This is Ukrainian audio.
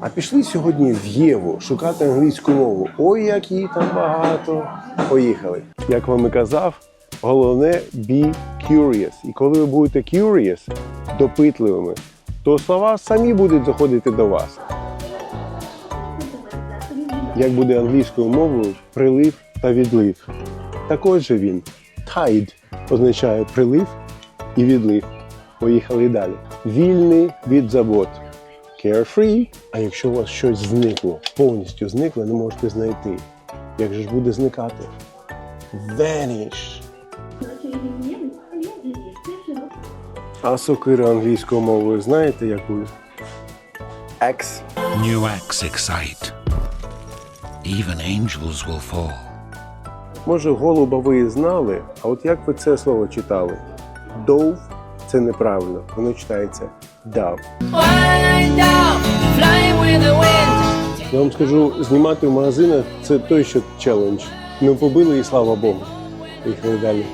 А пішли сьогодні в Єву шукати англійську мову. Ой, як її там багато. Поїхали. Як вам і казав, головне be curious. І коли ви будете curious, допитливими, то слова самі будуть заходити до вас. Як буде англійською мовою прилив та відлив. Також же він tide означає прилив і відлив. Поїхали далі. Вільний від забот. Carefree. А якщо у вас щось зникло, повністю зникло, не можете знайти. Як же ж буде зникати? Vanish. А сокира англійською мовою знаєте яку? X. New acts excite. Even angels will fall. Може, голуба ви і знали, а от як ви це слово читали? Dove – це неправильно, воно читається дав. Я вам скажу, знімати в магазинах це той, що челендж. Ми побили і слава Богу. Поїхали далі.